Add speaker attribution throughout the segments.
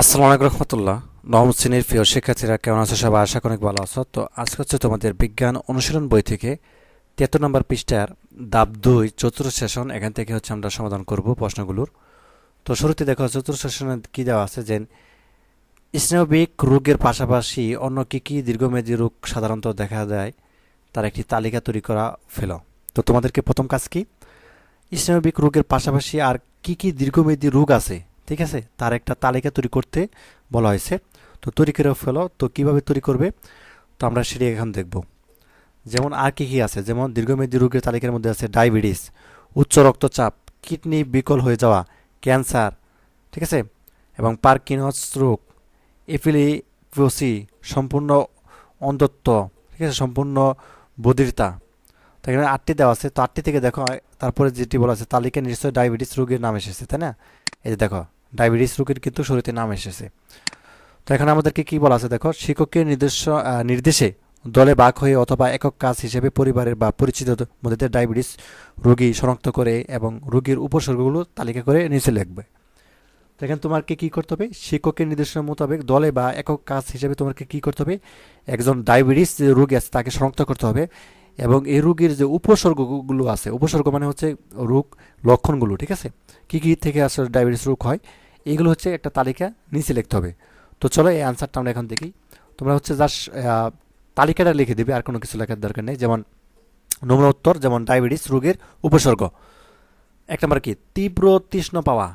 Speaker 1: আসসালামু আলাইকুম রহমতুল্লাহ। নবম শ্রেণির প্রিয় শিক্ষার্থীরা, কেমন আছো সবাই? আশা অনেক ভালো আছো। তো আজকে হচ্ছে তোমাদের বিজ্ঞান অনুশীলন বই থেকে তিয়াত্তর নম্বর পৃষ্ঠার দাব দুই, চতুর্থ সেশন এখান থেকে হচ্ছে আমরা সমাধান করব প্রশ্নগুলোর। তো শুরুতে দেখো, চতুর্থ সেশনে কী দেওয়া আছে? যে স্নেহবিক রোগের পাশাপাশি অন্য কী কী দীর্ঘমেয়াদী রোগ সাধারণত দেখা দেয়, তার একটি তালিকা তৈরি করা ফেলো তো তোমাদেরকে প্রথম কাজ কি? স্নেহবিক রোগের পাশাপাশি আর কি কি দীর্ঘমেয়াদী রোগ আছে ঠিক আছে? তার একটা তালিকা তৈরি করতে বলা হয়েছে। তো তৈরি করে ফেলো, তো কীভাবে তৈরি করবে? তো আমরা সেটি এখন দেখব। যেমন আর কী কী আছে? যেমন দীর্ঘমেয়াদী রোগের তালিকার মধ্যে আছে ডায়াবেটিস, উচ্চ রক্তচাপ, কিডনি বিকল হয়ে যাওয়া, ক্যান্সার, ঠিক আছে? এবং পার্কিনস রোগ, এপিলিপোসি, সম্পূর্ণ অন্ধত্ব, ঠিক আছে? সম্পূর্ণ বধিরতা। তো এখানে আটটি দেওয়া আছে। তো আটটি থেকে দেখো, তারপরে যেটি বলা আছে তালিকায় নিশ্চয়ই ডায়াবেটিস রোগের নাম এসেছে, তাই না? এই যে দেখো, ডায়াবেটিস রোগীর কিন্তু শুরুতে নাম এসেছে। তো এখানে আমাদেরকে কি বলা আছে দেখো, শিক্ষকের নির্দেশ নির্দেশে দলে বাক হয়ে অথবা একক কাজ হিসেবে পরিবারের বা পরিচিত মধ্যে ডায়াবেটিস রোগী শনাক্ত করে এবং রোগীর উপসর্গগুলো তালিকা করে নিচে লিখবে। তো এখানে তোমাকে কী করতে হবে? শিক্ষকের নির্দেশনা মোতাবেক দলে বা একক কাজ হিসেবে তোমাকে কি করতে হবে? একজন ডায়াবেটিস রোগী আছে তাকে শনাক্ত করতে হবে। এবং এই রোগীর যে উপসর্গগুলো আছে, উপসর্গ মানে হচ্ছে রোগ লক্ষণগুলো, ঠিক আছে? কি কি থেকে আসলে ডায়াবেটিস রোগ হয় এইগুলো হচ্ছে একটা তালিকা নিচে লিখতে হবে। তো চলো এই অ্যান্সারটা আমরা এখন দেখি। তোমরা হচ্ছে জাস্ট তালিকাটা লিখে দেবে, আর কোনো কিছু লেখার দরকার নেই। যেমন নমুনা উত্তর, যেমন ডায়াবেটিস, রোগের উপসর্গ। এক নম্বর কি? তীব্র তৃষ্ণ পাওয়া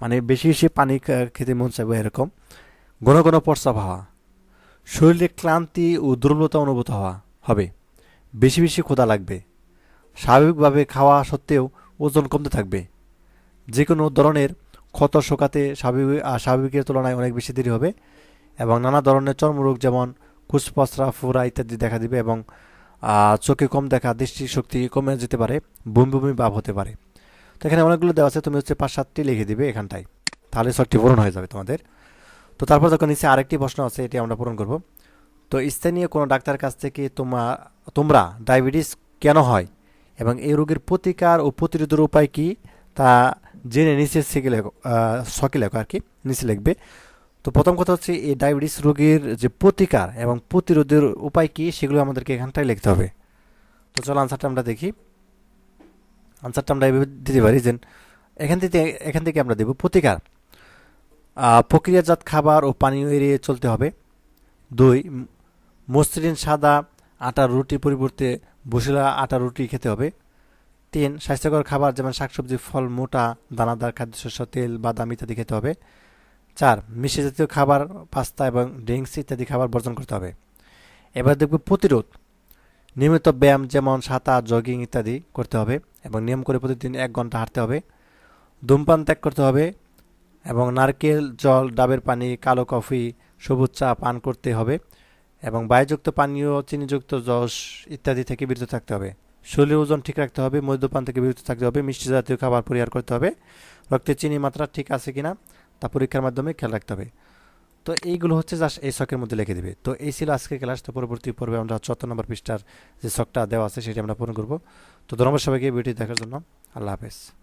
Speaker 1: মানে বেশি বেশি পানি খেতে মন চাইবে এরকম। ঘন ঘন প্রস্রাব হওয়া শরীরে ক্লান্তি ও দুর্বলতা অনুভূত হওয়া, হবে। বেশি বেশি ক্ষুধা লাগবে। স্বাভাবিকভাবে খাওয়া সত্ত্বেও ওজন কমতে থাকবে। যে কোনো ধরনের ক্ষত শোকাতে স্বাভাবিক স্বাভাবিকের তুলনায় অনেক বেশি দেরি হবে এবং নানা ধরনের চর্মরোগ যেমন কুচপচরা ফোড়া ইত্যাদি দেখা দিবে এবং চোখে কম দেখা, দৃষ্টিশক্তি কমে যেতে পারে বমি বমি ভাব হতে পারে। তো এখানে অনেকগুলো দেওয়া আছে, তুমি হচ্ছে পাঁচ সাতটি লিখে দিবে এখানটায়। তাহলে সবটি পূরণ হয়ে যাবে তোমাদের। তো তারপর যখন নিচে আরেকটি প্রশ্ন আছে, এটি আমরা পূরণ করব। তো স্থানীয় কোনো ডাক্তার কাছ থেকে তোমা তোমরা ডায়াবেটিস কেন হয়? এবং এই রোগের প্রতিকার ও প্রতিরোধের উপায় কি? তা জেনে নিচে শিখে লেখো শখে লেখো আর কি, নিচে লিখবে। তো প্রথম কথা হচ্ছে এই ডায়াবেটিস রোগের যে প্রতিকার এবং প্রতিরোধের উপায় কি, সেগুলো আমাদেরকে এখানটায় লিখতে হবে। তো চলো আনসারটা আমরা দেখি। আনসারটা আমরা এভাবে দিতে পারি যে, এখান থেকে এখান থেকে আমরা দেব প্রতিকার। প্রক্রিয়াজাত খাবার ও পানীয় এড়িয়ে চলতে হবে। দুই, মসৃণ সাদা আটার রুটির পরিবর্তে বসিলা আটার রুটি খেতে হবে। তিন, স্বাস্থ্যকর খাবার যেমন শাকসবজি, ফল, মোটা, দানাদার, খাদ্যশস্য, তেল, বাদাম ইত্যাদি খেতে হবে। চার, মিষ্টি জাতীয় খাবার, পাস্তা এবং ড্রিঙ্কস ইত্যাদি খাবার বর্জন করতে হবে। এবার দেখব প্রতিরোধ। নিয়মিত ব্যায়াম যেমন সাঁতার, জগিং ইত্যাদি করতে হবে এবং নিয়ম করে প্রতিদিন এক ঘণ্টা হাঁটতে হবে। ধূমপান ত্যাগ করতে হবে এবং নারকেল, জল, ডাবের পানি, কালো কফি, সবুজ চা পান করতে হবে। এবং বায়ুযুক্ত, পানীয়, চিনিযুক্ত জস ইত্যাদি থেকে বিরত থাকতে হবে। শরীরের ওজন ঠিক রাখতে হবে, মদ্যপান থেকে বিরত থাকতে হবে, মিষ্টি জাতীয় খাবার পরিহার করতে হবে, রক্তের চিনি মাত্রা ঠিক আছে কিনা তা পরীক্ষার মাধ্যমে খেয়াল রাখতে হবে। তো এইগুলো হচ্ছে জাস্ট এই শখের মধ্যে লিখে দিবে। তো এই ছিল আজকের ক্লাস। তো পরবর্তী পর্বে আমরা চুয়াত্তর নম্বর পৃষ্ঠার যে শখটা দেওয়া আছে সেটি আমরা পূরণ করব। তো ধন্যবাদ সবাইকে ভিডিও দেখার জন্য। আল্লাহ হাফেজ।